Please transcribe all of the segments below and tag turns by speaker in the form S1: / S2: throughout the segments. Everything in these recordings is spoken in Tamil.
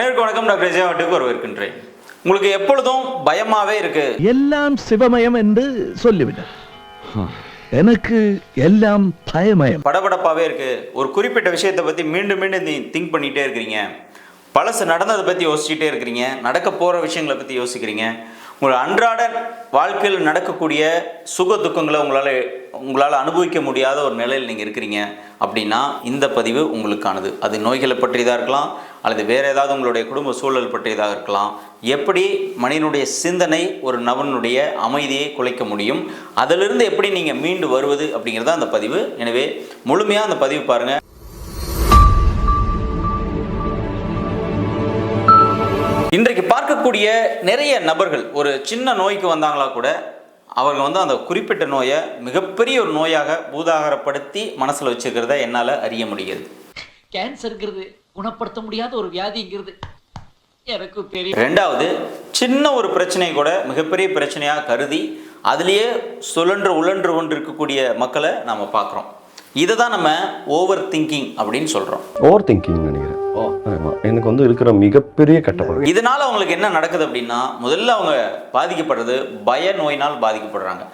S1: அனைவருக்கும் வணக்கம். டாக்டர் விஜயவாட்டுக்கு வரவேற்கின்றேன் உங்களுக்கு எப்பொழுதும் பயமாவே இருக்கு.
S2: எல்லாம் சிவமயம் என்று சொல்லிவிட்டார் எனக்கு எல்லாம் பயமயம்.
S1: படபடப்பாவே இருக்கு. ஒரு குறிப்பிட்ட விஷயத்தை பத்தி மீண்டும் மீண்டும் நீ திங்க் பண்ணிட்டே இருக்கிறீங்க. பழசு நடந்ததை பத்தி யோசிச்சுட்டே இருக்கிறீங்க. நடக்க போற விஷயங்களை பத்தி யோசிக்கிறீங்க. உங்கள் அன்றாட வாழ்க்கையில் நடக்கக்கூடிய சுக துக்கங்களை உங்களால் உங்களால் அனுபவிக்க முடியாத ஒரு நிலையில் நீங்கள் இருக்கிறீங்க. அப்படின்னா இந்த பதிவு உங்களுக்கானது. அது நோய்களை பற்றியதாக இருக்கலாம் அல்லது வேறு ஏதாவது உங்களுடைய குடும்ப சூழல் பற்றியதாக இருக்கலாம். எப்படி மனிதனுடைய சிந்தனை ஒரு நபனுடைய அமைதியை குலைக்க முடியும்? அதிலிருந்து எப்படி நீங்கள் மீண்டு வருவது அப்படிங்கிறது அந்த பதிவு. எனவே முழுமையாக அந்த பதிவு பாருங்கள் இன்றைக்கு பார்க்கக்கூடிய நிறைய நபர்கள் ஒரு சின்ன நோய்க்கு வந்தாங்களா கூட அவங்க வந்து அந்த குறிப்பிட்ட நோயை மிகப்பெரிய ஒரு நோயாக பூதாகரப்படுத்தி மனசில் வச்சுக்கிறத என்னால் அறிய முடிகிறது.
S3: கேன்சருங்கிறது குணப்படுத்த முடியாத ஒரு வியாதிங்கிறது எனக்கு தெரியும்
S1: ரெண்டாவது சின்ன ஒரு பிரச்சனை கூட மிகப்பெரிய பிரச்சனையாக கருதி அதுலேயே சுழன்று உழன்று கொண்டிருக்கக்கூடிய மக்களை நம்ம பார்க்குறோம். இதை தான் நம்ம ஓவர் திங்கிங் அப்படின்னு சொல்கிறோம்
S4: ஓவர் திங்கிங் நினைக்கிறேன். எனக்கு வந்து இருக்கிற மிகப்பெரிய கட்டப்பழக்கம்
S1: இதனால அவங்களுக்கு என்ன நடக்குது அப்படின்னா முதல்ல அவங்க பாதிக்கப்படுறது பய நோயினால் பாதிக்கப்படுறாங்க.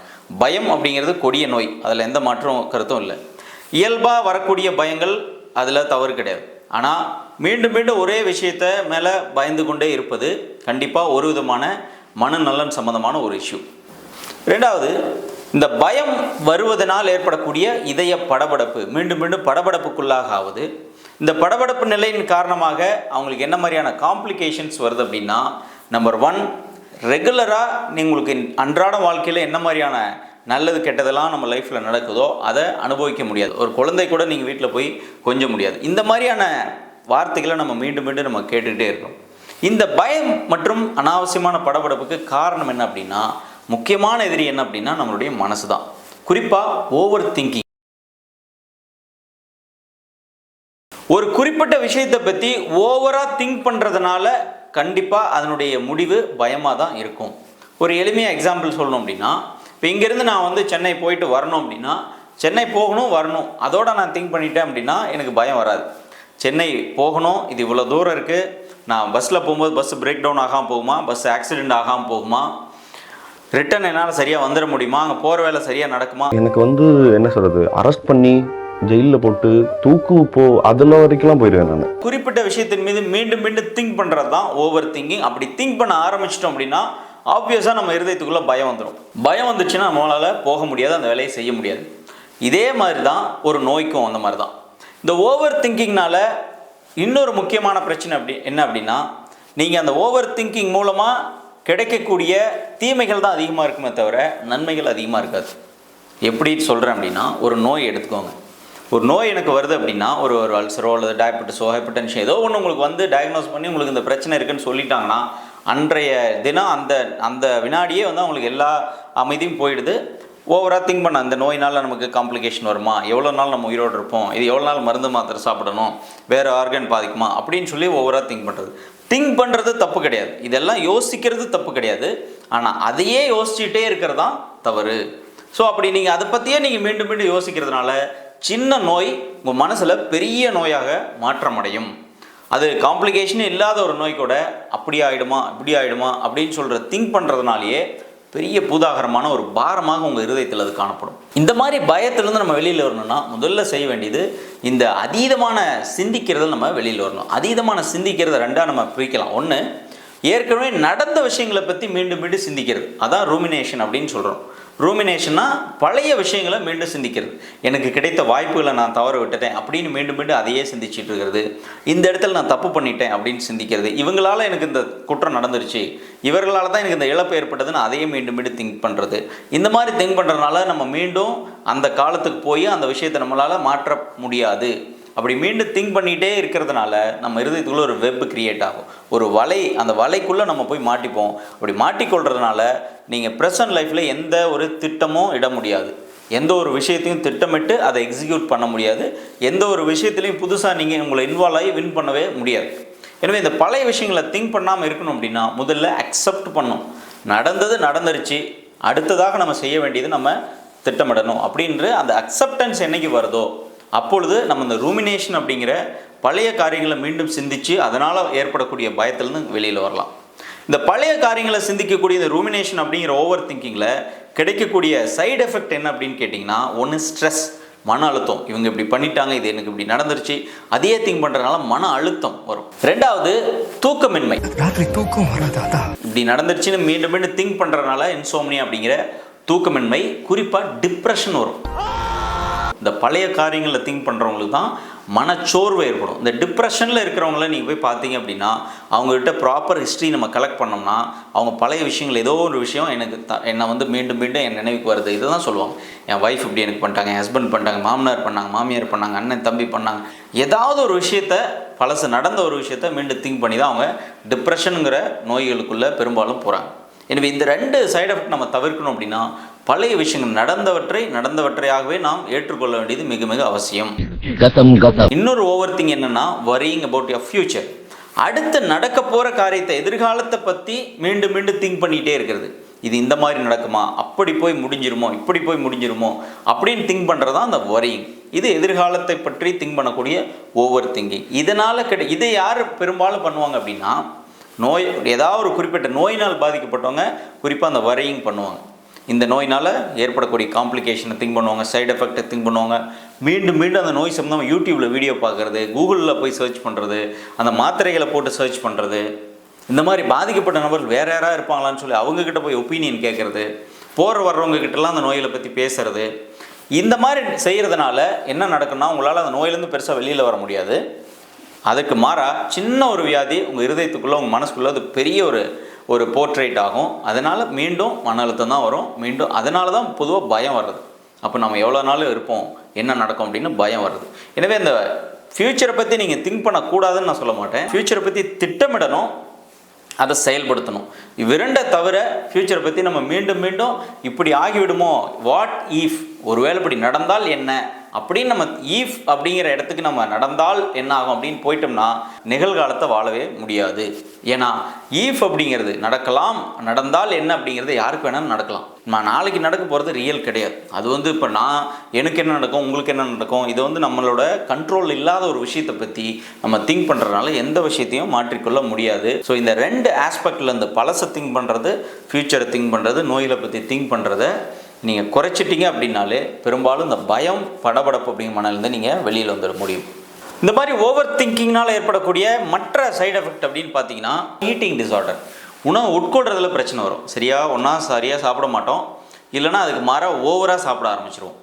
S1: பயம் அப்படிங்கிறது கொடிய நோய். அதில் எந்த மாற்றம் கருத்தும் இல்லை. இயல்பாக வரக்கூடிய பயங்கள் அதில் தவறு கிடையாது. ஆனால் மீண்டும் மீண்டும் ஒரே விஷயத்த மேலே பயந்து கொண்டே இருப்பது கண்டிப்பாக ஒரு விதமான மனநலன் சம்பந்தமான ஒரு இஷ்யூ ரெண்டாவது இந்த பயம் வருவதனால் ஏற்படக்கூடிய இதய படபடப்பு மீண்டும் மீண்டும் படபடப்புக்குள்ளாக ஆகுது இந்த படபடப்பு நிலையின் காரணமாக அவங்களுக்கு என்ன மாதிரியான காம்ப்ளிகேஷன்ஸ் வருது அப்படின்னா நம்பர் ஒன் ரெகுலராக உங்களுக்கு அன்றாட வாழ்க்கையில் என்ன மாதிரியான நல்லது கெட்டதெல்லாம் நம்ம லைஃப்பில் நடக்குதோ அதை அனுபவிக்க முடியாது. ஒரு குழந்தை கூட நீங்கள் வீட்டில் போய் கொஞ்ச முடியாது. இந்த மாதிரியான வார்த்தைகளை நம்ம மீண்டும் மீண்டும் நம்ம கேட்டுக்கிட்டே இருக்கோம். இந்த பயம் மற்றும் அனாவசியமான படபடப்புக்கு காரணம் என்ன அப்படின்னா முக்கியமான எதிரி என்ன அப்படின்னா நம்மளுடைய மனசு தான் குறிப்பாக ஓவர் திங்கிங் ஒரு குறிப்பிட்ட விஷயத்தை பற்றி ஓவராக திங்க் பண்ணுறதுனால கண்டிப்பாக அதனுடைய முடிவு பயமாக தான் இருக்கும். ஒரு எளிமையாக எக்ஸாம்பிள் சொல்லணும் அப்படின்னா இப்போ இங்கேருந்து நான் வந்து சென்னை போயிட்டு வரணும் அப்படின்னா சென்னை போகணும் வரணும். அதோட நான் திங்க் பண்ணிட்டேன் அப்படின்னா எனக்கு பயம் வராது. சென்னை போகணும் இது இவ்வளோ தூரம் இருக்குது நான் பஸ்ஸில் போகும்போது பஸ் பிரேக் டவுன் ஆகாமல் போகுமா? பஸ் ஆக்சிடென்ட் ஆகாமல் போகுமா? ரிட்டன் என்னால் சரியாக வந்துட முடியுமா? அங்கே போகிற வேலை சரியாக நடக்குமா?
S4: எனக்கு வந்து என்ன சொல்றது? அரெஸ்ட் பண்ணி ஜெயிலில் போட்டு தூக்கு போ அதில் வரைக்கும்லாம் போயிருக்கேன் நான்.
S1: குறிப்பிட்ட விஷயத்தின் மீது மீண்டும் மீண்டும் திங்க் பண்ணுறது தான் ஓவர் திங்கிங் அப்படி திங்க் பண்ண ஆரம்பிச்சிட்டோம் அப்படின்னா ஆப்வியஸாக நம்ம இருதயத்துக்குள்ளே பயம் வந்துடும் பயம் வந்துச்சுன்னா நம்மளால் போக முடியாது அந்த வேலையை செய்ய முடியாது. இதே மாதிரி தான் ஒரு நோய்க்கும் அந்த மாதிரி தான் இந்த ஓவர் திங்கிங்னால இன்னொரு முக்கியமான பிரச்சனை அப்படி என்ன அப்படின்னா நீங்கள் அந்த ஓவர் திங்கிங் மூலமாக கிடைக்கக்கூடிய தீமைகள் தான் அதிகமாக இருக்குமே தவிர நன்மைகள் அதிகமாக இருக்காது. எப்படி சொல்கிறேன் அப்படின்னா ஒரு நோய் எடுத்துக்கோங்க. ஒரு நோய் எனக்கு வருது அப்படின்னா ஒரு ஒரு அல்சரோ அல்லது டயபெட்டிஸோ ஹைப்பர்டென்ஷன் ஏதோ ஒன்று உங்களுக்கு வந்து டயக்னோஸ் பண்ணி உங்களுக்கு இந்த பிரச்சனை இருக்குன்னு சொல்லிட்டாங்கன்னா அன்றைய தினம் அந்த அந்த வினாடியே வந்து அவங்களுக்கு எல்லா அமைதியும் போயிடுது. ஓவராக திங்க் பண்ண அந்த நோயினால் நமக்கு காம்ப்ளிகேஷன் வருமா? எவ்வளோ நாள் நம்ம உயிரோடு இருப்போம்? இது எவ்வளோ நாள் மருந்து மாத்திரை சாப்பிடணும்? வேறு ஆர்கன் பாதிக்குமா? அப்படின்னு சொல்லி ஓவராக திங்க் பண்ணுறது திங்க் பண்ணுறது தப்பு கிடையாது. இதெல்லாம் யோசிக்கிறது தப்பு கிடையாது. ஆனால் அதையே யோசிச்சுட்டே இருக்கிறது தான் தவறு. ஸோ அப்படி நீங்கள் அதை பற்றியே நீங்கள் மீண்டும் மீண்டும் யோசிக்கிறதுனால சின்ன நோய் உங்கள் மனசில் பெரிய நோயாக மாற்றமடையும். அது காம்ப்ளிகேஷன் இல்லாத ஒரு நோய் கூட அப்படி ஆகிடுமா இப்படி ஆகிடுமா அப்படின்னு சொல்கிற திங்க் பண்ணுறதுனாலேயே பெரிய பூதாகரமான ஒரு பாரமாக உங்கள் இருதயத்தில் அது காணப்படும். இந்த மாதிரி பயத்திலேருந்து நம்ம வெளியில் வரணும்னா முதல்ல செய்ய வேண்டியது இந்த அதீதமான சிந்திக்கிறத நம்ம வெளியில் வரணும். அதீதமான சிந்திக்கிறத ரெண்டாக நம்ம பிரிக்கலாம். ஒன்று ஏற்கனவே நடந்த விஷயங்களை பற்றி மீண்டும் மீண்டும் சிந்திக்கிறது. அதான் ரூமினேஷன் அப்படின்னு சொல்கிறோம் ரூமினேஷன்னா பழைய விஷயங்களை மீண்டும் சிந்திக்கிறது. எனக்கு கிடைத்த வாய்ப்புகளை நான் தவற விட்டுட்டேன் அப்படின்னு மீண்டும் மீண்டும் அதையே சிந்திச்சுட்டு இருக்கிறது. இந்த இடத்துல நான் தப்பு பண்ணிட்டேன் அப்படின்னு சிந்திக்கிறது. இவங்களால எனக்கு இந்த குற்றம் நடந்துருச்சு. இவர்களால் தான் எனக்கு இந்த இழப்பு ஏற்பட்டதுன்னு அதையே மீண்டும் மீண்டும் திங்க் பண்ணுறது இந்த மாதிரி திங்க் பண்ணுறதுனால நம்ம மீண்டும் அந்த காலத்துக்கு போய் அந்த விஷயத்தை நம்மளால் மாற்ற முடியாது. அப்படி மீண்டும் திங்க் பண்ணிகிட்டே இருக்கிறதுனால நம்ம இருதயத்துக்குள்ளே ஒரு வெப் கிரியேட் ஆகும். ஒரு வலை அந்த வலைக்குள்ளே நம்ம போய் மாட்டிப்போம். அப்படி மாட்டிக்கொள்றதுனால நீங்கள் ப்ரெசன்ட் லைஃப்பில் எந்த ஒரு திட்டமும் இட முடியாது. எந்த ஒரு விஷயத்தையும் திட்டமிட்டு அதை எக்ஸிக்யூட் பண்ண முடியாது. எந்த ஒரு விஷயத்துலையும் புதுசாக நீங்கள் உங்களை இன்வால்வ் ஆகி வின் பண்ணவே முடியாது. எனவே இந்த பழைய விஷயங்களை திங்க் பண்ணாமல் இருக்கணும் அப்படின்னா முதல்ல அக்செப்ட் பண்ணும் நடந்தது நடந்துருச்சு. அடுத்ததாக நம்ம செய்ய வேண்டியது நம்ம திட்டமிடணும். அப்படின்ற அந்த அக்செப்டன்ஸ் என்னைக்கு வருதோ அப்பொழுது நம்ம இந்த ரூமினேஷன் அப்படிங்கிற பழைய காரியங்களை மீண்டும் சிந்திச்சு அதனால் ஏற்படக்கூடிய பயத்திலேருந்து வெளியில் வரலாம். இந்த பழைய காரியங்களை சிந்திக்கக்கூடிய இந்த ரூமினேஷன் அப்படிங்கிற ஓவர் திங்கிங்கில் கிடைக்கக்கூடிய சைடு எஃபெக்ட் என்ன அப்படின்னு கேட்டிங்கன்னா ஒன்று ஸ்ட்ரெஸ் மன அழுத்தம். இவங்க இப்படி பண்ணிட்டாங்க இது எனக்கு இப்படி நடந்துருச்சு. அதையே திங்க் பண்ணுறதுனால மன அழுத்தம் வரும். ரெண்டாவது தூக்கமின்மை.
S5: ராத்திரி தூக்கம் வராதா
S1: இப்படி நடந்துருச்சுன்னு மீண்டும் மீண்டும் திங்க் பண்ணுறதுனால இன்சோம்னியா அப்படிங்கிற தூக்கமின்மை குறிப்பாக டிப்ரெஷன் வரும். இந்த பழைய காரியங்களை திங்க் பண்ணுறவங்களுக்கு தான் மனச்சோர்வு ஏற்படும். இந்த டிப்ரெஷனில் இருக்கிறவங்கள நீங்கள் போய் பார்த்தீங்க அப்படின்னா அவங்ககிட்ட ப்ராப்பர் ஹிஸ்ட்ரி நம்ம கலெக்ட் பண்ணோம்னா அவங்க பழைய விஷயங்கள் ஏதோ ஒரு விஷயம் எனக்கு த என்னை வந்து மீண்டும் மீண்டும் என் நினைவுக்கு வருது. இதை தான் சொல்லுவாங்க. என் ஒய்ஃப் இப்படி எனக்கு பண்ணிட்டாங்க என் ஹஸ்பண்ட் பண்ணிட்டாங்க மாமனார் பண்ணாங்க மாமியார் பண்ணாங்க அண்ணன் தம்பி பண்ணாங்க. ஏதாவது ஒரு விஷயத்த பழசு நடந்த ஒரு விஷயத்த மீண்டும் திங்க் பண்ணி தான் அவங்க டிப்ரெஷனுங்கிற நோய்களுக்குள்ளே பெரும்பாலும் போகிறாங்க எனவே இந்த ரெண்டு சைடு எஃபெக்ட் நம்ம தவிர்க்கணும் அப்படின்னா பழைய விஷயங்கள் நடந்தவற்றை நடந்தவற்றையாகவே நாம் ஏற்றுக்கொள்ள வேண்டியது மிக மிக அவசியம். இன்னொரு ஓவர் திங் என்னன்னா வரிங் அபவுட் யர் ஃபியூச்சர் அடுத்து நடக்க போகிற காரியத்தை எதிர்காலத்தை பற்றி மீண்டும் மீண்டும் திங்க் பண்ணிகிட்டே இருக்கிறது. இது இந்த மாதிரி நடக்குமா? அப்படி போய் முடிஞ்சிருமோ? இப்படி போய் முடிஞ்சிருமோ? அப்படின்னு திங்க் பண்ணுறது தான் அந்த வரிங் இது எதிர்காலத்தை பற்றி திங்க் பண்ணக்கூடிய ஓவர் திங்கிங் இதனால் கிடை இதை யார் பெரும்பாலும் பண்ணுவாங்க அப்படின்னா நோய் ஏதாவது ஒரு குறிப்பிட்ட நோயினால் பாதிக்கப்பட்டவங்க குறிப்பாக அந்த வரியிங் பண்ணுவாங்க. இந்த நோயினால் ஏற்படக்கூடிய காம்ப்ளிகேஷனை திங்க் பண்ணுவாங்க சைடு எஃபெக்டை திங்க் பண்ணுவாங்க. மீண்டும் மீண்டும் அந்த நோய் சம்மந்தமாக யூடியூப்பில் வீடியோ பார்க்குறது கூகுளில் போய் சர்ச் பண்ணுறது அந்த மாத்திரைகளை போட்டு சர்ச் பண்ணுறது இந்த மாதிரி பாதிக்கப்பட்ட நபர்கள் வேறு யாராக இருப்பாங்களான்னு சொல்லி அவங்கக்கிட்ட போய் ஒப்பீனியன் கேட்குறது போகிற வர்றவங்கக்கிட்டலாம் அந்த நோய்களை பற்றி பேசுறது. இந்த மாதிரி செய்கிறதுனால என்ன நடக்கும்னா உங்களால் அந்த நோயிலேருந்து பெருசாக வெளியில் வர முடியாது. அதுக்கு மாறாக சின்ன ஒரு வியாதி உங்கள் இருதயத்துக்குள்ளே உங்கள் மனசுக்குள்ளே அது பெரிய ஒரு ஒரு போர்ட்ரேட் ஆகும். அதனால் மீண்டும் மன அழுத்தம் தான் வரும். மீண்டும் அதனால தான் பொதுவாக பயம் வர்றது. அப்போ நம்ம எவ்வளோ நாள் இருப்போம்? என்ன நடக்கும் அப்படின்னு பயம் வருது எனவே இந்த ஃப்யூச்சரை பற்றி நீங்கள் திங்க் பண்ணக்கூடாதுன்னு நான் சொல்ல மாட்டேன். ஃப்யூச்சரை பற்றி திட்டமிடணும். அதை செயல்படுத்தணும். இவ்விரண்டை தவிர ஃப்யூச்சரை பற்றி நம்ம மீண்டும் மீண்டும் இப்படி ஆகிவிடுமோ? வாட் ஈஃப் ஒருவேளை இப்படி நடந்தால் என்ன? அப்படின்னு நம்ம ஈஃப் அப்படிங்கிற இடத்துக்கு நம்ம நடந்தால் என்ன ஆகும் அப்படின்னு போயிட்டோம்னா நிகழ்காலத்தை வாழவே முடியாது. ஏன்னா ஈஃப் அப்படிங்கிறது நடக்கலாம் நடந்தால் என்ன அப்படிங்கிறது யாருக்கு வேணாலும் நடக்கலாம். நான் நாளைக்கு நடக்க போகிறது ரியல் கிடையாது. அது வந்து இப்போ நான் எனக்கு என்ன நடக்கும் உங்களுக்கு என்ன நடக்கும் இது வந்து நம்மளோட கண்ட்ரோல் இல்லாத ஒரு விஷயத்தை பற்றி நம்ம திங்க் பண்ணுறதுனால எந்த விஷயத்தையும் மாற்றிக்கொள்ள முடியாது. ஸோ இந்த ரெண்டு ஆஸ்பெக்டில் இந்த பழசை திங்க் பண்ணுறது ஃப்யூச்சரை திங்க் பண்ணுறது நோயில் பற்றி திங்க் பண்ணுறத நீங்கள் குறைச்சிட்டீங்க அப்படின்னாலே பெரும்பாலும் இந்த பயம் படபடப்பு அப்படிங்கிற மனதிலேருந்து நீங்கள் வெளியில் வந்துட முடியும். இந்த மாதிரி ஓவர் திங்கிங்னால் ஏற்படக்கூடிய மற்ற சைடு எஃபெக்ட் அப்படின்னு பார்த்தீங்கன்னா ஈட்டிங் டிசார்டர் உணவு உட்கொள்றதுல பிரச்சனை வரும். சரியா? ஒன்றா சரியாக சாப்பிட மாட்டோம். இல்லைன்னா அதுக்கு மாறாக ஓவராக சாப்பிட ஆரம்பிச்சிருவோம்.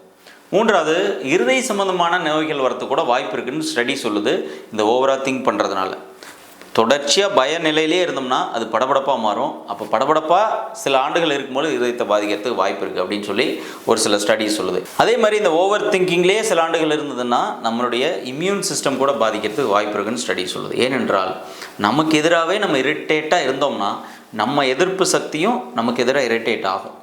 S1: மூன்றாவது இருதய சம்பந்தமான நோய்கள் வரத்துக்கு கூட வாய்ப்பு இருக்குன்னு ஸ்டடி சொல்லுது இந்த ஓவராக திங்க் பண்ணுறதுனால தொடர்ச்சியாக பய நிலையிலே இருந்தோம்னா அது படபடப்பாக மாறும். அப்போ படபடப்பாக சில ஆண்டுகள் இருக்கும்போது இதயத்தை பாதிக்கிறதுக்கு வாய்ப்பு இருக்குது அப்படின்னு சொல்லி ஒரு சில ஸ்டடிஸ் சொல்லுது. அதே மாதிரி இந்த ஓவர் திங்கிங்லேயே சில ஆண்டுகள் இருந்ததுன்னா நம்மளுடைய இம்யூன் சிஸ்டம் கூட பாதிக்கிறதுக்கு வாய்ப்பு இருக்குன்னு ஸ்டடி சொல்லுது. ஏனென்றால் நமக்கு எதிராகவே நம்ம இரிட்டேட்டாக இருந்தோம்னா நம்ம எதிர்ப்பு சக்தியும் நமக்கு எதிராக இரிட்டேட் ஆகும்.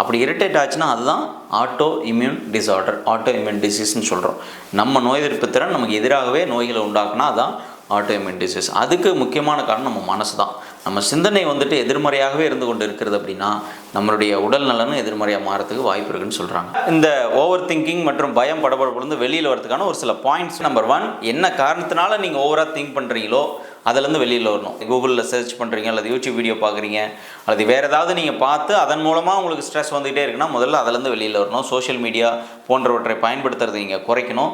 S1: அப்படி இரிட்டேட் ஆச்சுன்னா அதுதான் autoimmune disorder autoimmune டிசீஸ்ன்னு சொல்கிறோம் நம்ம நோய் எதிர்ப்பு திறன் நமக்கு எதிராகவே நோய்களை உண்டாக்குனா அதுதான் ஆட்டோமின் டிசீஸ் அதுக்கு முக்கியமான காரணம் நம்ம மனசு தான் நம்ம சிந்தனை வந்துட்டு எதிர்மறையாகவே இருந்து கொண்டு இருக்கிறது அப்படின்னா நம்மளுடைய உடல் நலனும் எதிர்மறையாக மாறதுக்கு வாய்ப்பு இருக்குன்னு சொல்கிறாங்க இந்த ஓவர் திங்கிங் மற்றும் பயம் படபடப்புலேருந்து வெளியில் வரதுக்கான ஒரு சில பாயிண்ட்ஸ் நம்பர் ஒன் என்ன காரணத்தினால நீங்கள் ஓவராக திங்க் பண்ணுறீங்களோ அதுலேருந்து வெளியில் வரணும். கூகுளில் சர்ச் பண்ணுறீங்க அல்லது யூடியூப் வீடியோ பார்க்குறீங்க அல்லது வேறு ஏதாவது நீங்கள் பார்த்து அதன் மூலமாக உங்களுக்கு ஸ்ட்ரெஸ் வந்துகிட்டே இருக்குன்னா முதல்ல அதுலேருந்து வெளியில் வரணும். சோஷியல் மீடியா போன்றவற்றை பயன்படுத்துறது நீங்கள் குறைக்கணும்.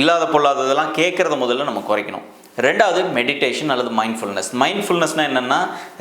S1: இல்லாத பொல்லாததெல்லாம் கேட்குறத முதல்ல நம்ம குறைக்கணும். ரெண்டாவது மெடிடேஷன் அல்லது மைண்ட்ஃபுல்னஸ் மைண்ட்ஃபுல்னஸ்னால் என்னென்னா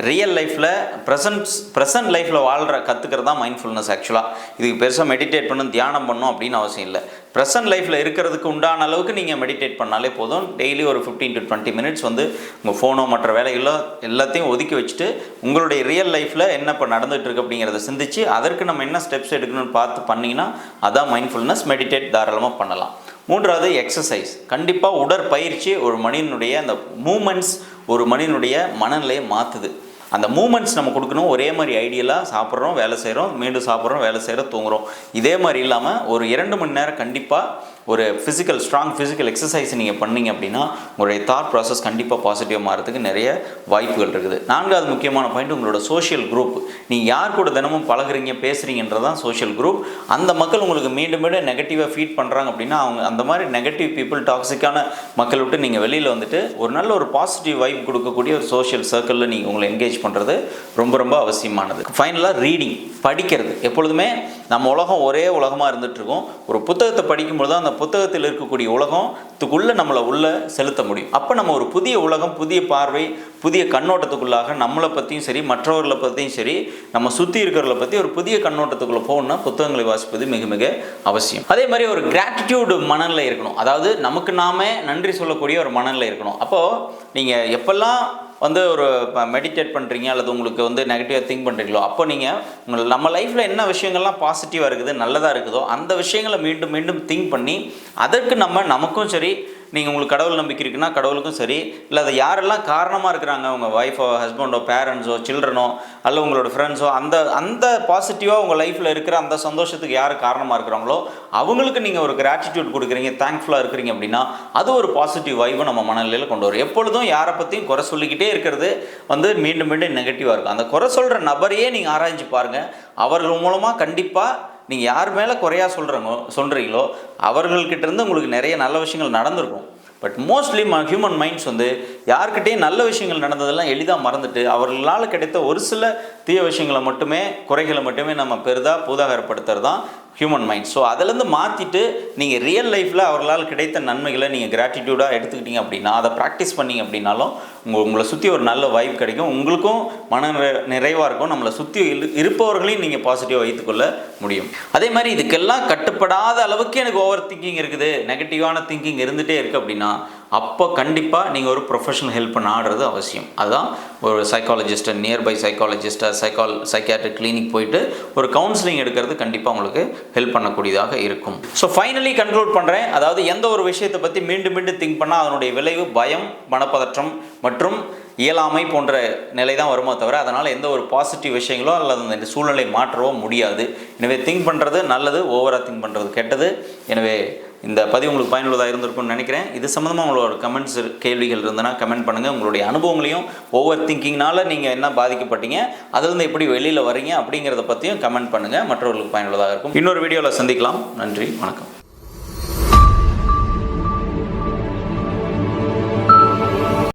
S1: ரியல் லைஃப்பில் ப்ரெசன்ட் ப்ரெசன்ட் லைஃப்பில் வாழ்கிற கற்றுக்கிறது தான் மைண்ட்ஃபுல்னஸ் ஆக்சுவலாக இதுக்கு பெருசாக மெடிடேட் பண்ணணும் தியானம் பண்ணணும் அப்படின்னு அவசியம் இல்லை. ப்ரெசன்ட் லைஃப்பில் இருக்கிறதுக்கு உண்டான அளவுக்கு நீங்கள் மெடிடேட் பண்ணாலே போதும். டெய்லி ஒரு ஃபிஃப்டீன் டு டுவெண்ட்டி மினிட்ஸ் வந்து உங்கள் ஃபோனோ மற்ற வேலைகளோ எல்லாத்தையும் ஒதுக்கி வச்சுட்டு உங்களுடைய ரியல் லைஃப்பில் என்ன இப்போ நடந்துட்டு இருக்கு அப்படிங்கிறத சிந்திச்சு அதற்கு நம்ம என்ன ஸ்டெப்ஸ் எடுக்கணும்னு பார்த்து பண்ணிங்கன்னா அதான் மைண்ட்ஃபுல்னஸ் மெடிடேட் தாராளமாக பண்ணலாம். மூன்றாவது எக்ஸசைஸ் கண்டிப்பாக உடற்பயிற்சி ஒரு மனிதனுடைய அந்த மூமெண்ட்ஸ் ஒரு மனிதனுடைய மனநிலையை மாற்றுது அந்த மூமெண்ட்ஸ் நம்ம கொடுக்கணும். ஒரே மாதிரி ஐடியலாக சாப்பிட்றோம் வேலை செய்கிறோம் மீண்டும் சாப்பிட்றோம் வேலை செய்கிறோம் தூங்குறோம். இதே மாதிரி இல்லாமல் ஒரு இரண்டு மணி நேரம் கண்டிப்பாக ஒரு ஃபிசிக்கல் ஸ்ட்ராங் ஃபிசிக்கல் எக்ஸசைஸ் நீங்கள் பண்ணீங்க அப்படின்னா உங்களுடைய தாட் ப்ராசஸ் கண்டிப்பாக பாசிட்டிவாக மாறதுக்கு நிறைய வாய்ப்புகள் இருக்குது. நான்காவது முக்கியமான பாயிண்ட் உங்களோட சோஷியல் குரூப் நீங்கள் யார் கூட தினமும் பழகுறீங்க பேசுகிறீங்கன்றது தான் சோஷியல் குரூப் அந்த மக்கள் உங்களுக்கு மீண்டும் மீண்டும் நெகட்டிவாக ஃபீட் பண்ணுறாங்க அப்படின்னா அவங்க அந்த மாதிரி நெகட்டிவ் பீப்புள் டாக்ஸிக்கான மக்கள் விட்டு நீங்கள் வெளியில் வந்துட்டு ஒரு நல்ல ஒரு பாசிட்டிவ் வைப் கொடுக்கக்கூடிய ஒரு சோஷியல் சர்க்கிளில் நீங்கள் உங்களை என்கேஜ் பண்ணுறது ரொம்ப ரொம்ப அவசியமானது. ஃபைனலாக ரீடிங் படிக்கிறது. எப்பொழுதுமே நம்ம உலகம் ஒரே உலகமாக இருந்துட்டுருக்கோம் ஒரு புத்தகத்தை படிக்கும்போது தான் அந்த புத்தகத்தில் இருக்கக்கூடிய உலகத்துக்குள்ளே நம்மளை உள்ள செலுத்த முடியும். அப்போ நம்ம ஒரு புதிய உலகம் புதிய பார்வை புதிய கண்ணோட்டத்துக்குள்ளாக நம்மளை பற்றியும் சரி மற்றவர்களை பற்றியும் சரி நம்ம சுற்றி இருக்கிறத பற்றி ஒரு புதிய கண்ணோட்டத்துக்குள்ளே போகணும்னா புத்தகங்களை வாசிப்பது மிக மிக அவசியம். அதே மாதிரி ஒரு கிராட்டிடியூடு மனநிலை இருக்கணும். அதாவது நமக்கு நாமே நன்றி சொல்லக்கூடிய ஒரு மனநிலை இருக்கணும். அப்போது நீங்கள் எப்பெல்லாம் வந்து ஒரு மெடிடேட் பண்ணுறீங்க அல்லது உங்களுக்கு வந்து நெகட்டிவாக திங்க் பண்ணுறீங்களோ அப்போ நீங்கள் உங்கள் நம்ம லைஃப்பில் என்ன விஷயங்கள்லாம் பாசிட்டிவாக இருக்குது நல்லதாக இருக்குதோ அந்த விஷயங்களை மீண்டும் மீண்டும் திங்க் பண்ணி அதற்கு நம்ம நமக்கும் சரி நீங்கள் உங்களுக்கு கடவுள் நம்பிக்கை இருக்குன்னா கடவுளுக்கும் சரி. இல்லை அதை யாரெல்லாம் காரணமாக இருக்கிறாங்க? உங்கள் ஒய்ஃபோ ஹஸ்பண்டோ பேரண்ட்ஸோ சில்ட்ரனோ அல்ல உங்களோட ஃப்ரெண்ட்ஸோ அந்த அந்த பாசிட்டிவாக உங்கள் லைஃப்பில் இருக்கிற அந்த சந்தோஷத்துக்கு யார் காரணமாக இருக்கிறாங்களோ அவங்களுக்கு நீங்கள் ஒரு கிராட்டிடியூட் கொடுக்குறீங்க தேங்க்ஃபுல்லாக இருக்கிறீங்க அப்படின்னா அது ஒரு பாசிட்டிவ் வைவை நம்ம மனநிலையில் கொண்டு வரும். எப்பொழுதும் யாரை பற்றியும் குறை சொல்லிக்கிட்டே இருக்கிறது வந்து மீண்டும் மீண்டும் நெகட்டிவாக இருக்கும். அந்த குறை சொல்கிற நபரையே நீங்கள் ஆராய்ஞ்சு பாருங்கள் அவர்கள் மூலமாக கண்டிப்பாக நீங்கள் யார் மேலே குறையா சொல்கிறங்கோ சொல்கிறீங்களோ அவர்கள்கிட்ட இருந்து உங்களுக்கு நிறைய நல்ல விஷயங்கள் நடந்திருக்கும். பட் மோஸ்ட்லி ம ஹியூமன் மைண்ட்ஸ் வந்து யாருக்கிட்டேயும் நல்ல விஷயங்கள் நடந்ததெல்லாம் எளிதாக மறந்துட்டு அவர்களால் கிடைத்த ஒரு சில தீய விஷயங்களை மட்டுமே குறைகளை மட்டுமே நம்ம பெரிதாக பூதாகரப்படுத்துறது தான் ஹியூமன் மைண்ட் ஸோ அதுலேருந்து மாற்றிட்டு நீங்கள் ரியல் லைஃப்பில் அவர்களால் கிடைத்த நன்மைகளை நீங்கள் கிராட்டிடியூடாக எடுத்துக்கிட்டீங்க அப்படின்னா அதை ப்ராக்டிஸ் பண்ணீங்க அப்படின்னாலும் உங்கள் உங்களை சுற்றி ஒரு நல்ல வைப் கிடைக்கும். உங்களுக்கும் மன நிறை- நிறைவாக இருக்கும். நம்மளை சுற்றி இருப்பவர்களையும் நீங்கள் பாசிட்டிவாக வைத்துக்கொள்ள முடியும். அதே மாதிரி இதுக்கெல்லாம் கட்டுப்படாத அளவுக்கு எனக்கு ஓவர் திங்கிங் இருக்குது. நெகட்டிவான திங்கிங் இருந்துகிட்டே இருக்குது அப்படின்னா அப்போ கண்டிப்பாக நீங்கள் ஒரு ப்ரொஃபஷனல் ஹெல்ப் நாடுறது அவசியம். அதுதான் ஒரு சைக்காலஜிஸ்ட்டை நியர்பை சைக்காலஜிஸ்ட்டை சைக்கால் சைக்கியாட்ரிக் கிளினிக் போயிட்டு ஒரு கவுன்சிலிங் எடுக்கிறது கண்டிப்பாக உங்களுக்கு ஹெல்ப் பண்ணக்கூடியதாக இருக்கும். ஸோ ஃபைனலி கன்க்ளூட் பண்ணுறேன் அதாவது எந்த ஒரு விஷயத்தை பற்றி மீண்டும் மீண்டும் திங்க் பண்ணால் அதனுடைய விளைவு பயம் மனப்பதற்றம் மற்றும் இயலாமை போன்ற நிலை தான் வருமோ தவிர அதனால் எந்த ஒரு பாசிட்டிவ் விஷயங்களோ அல்லது அந்த சூழ்நிலை மாற்றவோ முடியாது. எனவே திங்க் பண்ணுறது நல்லது ஓவராக திங்க் பண்ணுறது கெட்டது. எனவே இந்த பதிவு உங்களுக்கு பயனுள்ளதாக இருந்திருக்கும்னு நினைக்கிறேன். இது சம்மந்தமாக உங்களோட கமெண்ட்ஸ் கேள்விகள் இருந்தனா கமெண்ட் பண்ணுங்கள் உங்களுடைய அனுபவங்களையும் ஓவர் திங்கிங்னால் நீங்கள் என்ன பாதிக்கப்பட்டீங்க அதுலேருந்து எப்படி வெளியில் வரீங்க அப்படிங்கிறத பற்றியும் கமெண்ட் பண்ணுங்கள் மற்றவர்களுக்கு பயனுள்ளதாக இருக்கும். இன்னொரு வீடியோவில் சந்திக்கலாம். நன்றி. வணக்கம்.